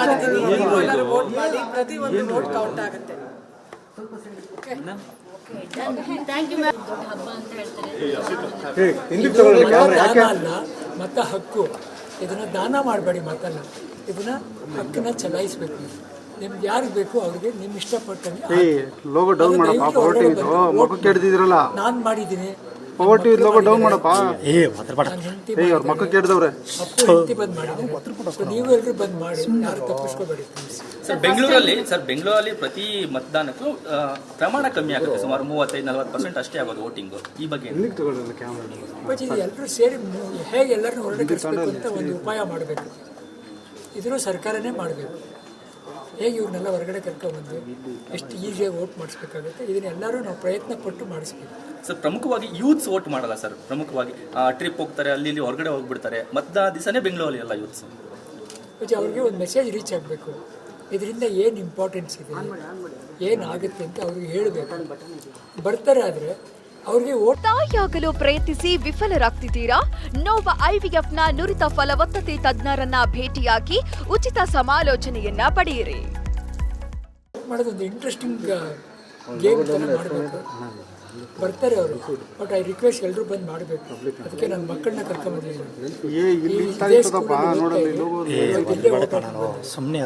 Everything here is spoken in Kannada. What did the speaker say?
ಮಾಡಿದ್ದೀನಿ ನೀವು ಎಲ್ಲರೂ ವೋಟ್ ಮಾಡಿ ಪ್ರತಿ ಒಂದು ವೋಟ್ ಕೌಂಟ್ ಆಗುತ್ತೆ. ಥ್ಯಾಂಕ್ ಯು ಮ್ಯಾಮ್ ಹಬ್ಬ ಅಂತ ಹೇಳ್ತಾರೆ. ಹಿಂದಕ್ಕೆ ತಗೊಳ್ಳಿ ಕ್ಯಾಮ್ರಾ ದಾನ ಯಾಕೆ? ಅಲ್ಲ ಮತ ಹಕ್ಕು. ಇದನ್ನ ದಾನ ಮಾಡಬೇಡಿ ಮತನ. ಇದನ್ನ ಹಕ್ಕನ್ನ ಚಲಾಯಿಸ್ಬೇಕು. ನಿಮ್ಗೆ ಯಾರಿಗೆ ಬೇಕು ಅವ್ರಿಗೆ ನಿಮ್ ಇಷ್ಟಪಟ್ಟಂಗೆ ಏ ಲೋಗೋ ಡೌನ್ ಮಾಡಪ್ಪ ಪವರ್ ಟಿವಿ ಇದು ಮಕ್ಕಳು ಕೆಡ್ದಿದ್ರಲ್ಲ ನಾನು ಮಾಡಿದ್ದೀನಿ. ಪವರ್ ಟಿವಿ ಲೋಗೋ ಡೌನ್ ಮಾಡಪ್ಪ. ಏ ಮಾತ್ರ ನನ್ನ ಏ ಅವ್ರ ಮಕ್ಕ ಕೆಡ್ದವ್ರೆ ಅಪ್ಪು ಬಂದ್ ಮಾಡಿದ್ದೀನಿ ನೀವು ಎಲ್ರು ಬಂದ್ ಮಾಡಿ ಯಾರು ತಪ್ಪಿಸ್ಕೋಬೇಡಿ ಸರ್ ಬೆಂಗಳೂರಲ್ಲಿ ಸರ್ ಬೆಂಗಳೂರಲ್ಲಿ ಪ್ರತಿ ಮತದಾನಕ್ಕೂ ಆ, ಪ್ರಮಾಣ ಕಮ್ಮಿ ಆಗುತ್ತೆ. ಸುಮಾರು ಮೂವತ್ತೈದು ನಲವತ್ತು ಪರ್ಸೆಂಟ್ ಅಷ್ಟೇ ಆಗೋದು ವೋಟಿಂಗ್ ಈ ಬಗ್ಗೆ ಏನು? ಹಿಂದಕ್ಕೆ ತಗೊಳ್ಳಿ ಕ್ಯಾಮ್ರಾ ಇದು ಎಲ್ಲರೂ ಸೇರಿ ಮು- ಹೇಗೆ ಎಲ್ಲರನ್ನೂ ಹೊರಗಡೆ ಕಳಿಸ್ಬೇಕು ಅಂತ ಒಂದು ಉಪಾಯ ಮಾಡಬೇಕು. ಇದನ್ನು ಸರ್ಕಾರನೇ ಮಾಡಬೇಕು. ಹೇಗೆ ಇವ್ರನ್ನೆಲ್ಲ ಹೊರಗಡೆ ಕರ್ಕೊಂಡ್ಬಂದು ಎಷ್ಟು ಈಸಿಯಾಗಿ ವೋಟ್ ಮಾಡಿಸ್ಬೇಕಾಗುತ್ತೆ? ಇದನ್ನೆಲ್ಲರೂ ನಾವು ಪ್ರಯತ್ನ ಪಟ್ಟು ಮಾಡಿಸ್ಬೇಕು. ಸರ್ ಪ್ರಮುಖವಾಗಿ ಯೂತ್ಸ್ ವೋಟ್ ಮಾಡಲ್ಲ ಸರ್. ಪ್ರಮುಖವಾಗಿ ಟ್ರಿಪ್ ಹೋಗ್ತಾರೆ ಅಲ್ಲಿ ಇಲ್ಲಿ ಹೊರಗಡೆ ಹೋಗ್ಬಿಡ್ತಾರೆ. ಮತದಾನ ದಿವಸನೇ ಬೆಂಗಳೂರಲ್ಲಿ ಎಲ್ಲ ಯೂತ್ಸ್ ಮತ್ತೆ ಅವ್ರಿಗೆ ಒಂದು ಮೆಸೇಜ್ ರೀಚ್ ಆಗಬೇಕು. ಇದರಿಂದ ಏನು ಇಂಪಾರ್ಟೆನ್ಸ್ ಇದೆ? ಏನಾಗುತ್ತೆ ಅಂತ ಅವ್ರಿಗೆ ಹೇಳಬೇಕು. ಬರ್ತಾರೆ ಆದರೆ ಅವ್ರಿಗೆ ಓಟ್ ತಾಯಿಯಾಗಲು ಪ್ರಯತ್ನಿಸಿ ವಿಫಲರಾಗ್ತಿದ್ದೀರಾ? ನೋವ ಐವಿಎಫ್ನ ನುರಿತ ಫಲವತ್ತತೆ ತಜ್ಞರನ್ನ ಭೇಟಿಯಾಗಿ ಉಚಿತ ಸಮಾಲೋಚನೆಯನ್ನ ಪಡೆಯಿರಿ. ಮಾಡೋದು ಒಂದು ಇಂಟ್ರೆಸ್ಟಿಂಗ್ ಗೇಮ್ ಥರ ಮಾಡಬೇಕು. ಬರ್ತಾರೆ ಅವರು ಬಟ್ ಐ ರಿಕ್ವೆಸ್ಟ್ ಎಲ್ಲರೂ ಬಂದು ಮಾಡಬೇಕು. ಅದಕ್ಕೆ ನನ್ನ ಮಕ್ಕಳನ್ನ ಕರ್ಕೊಂಡ್ಬಂದಿದ್ದೀನಿ ಸುಮ್ಮನೆ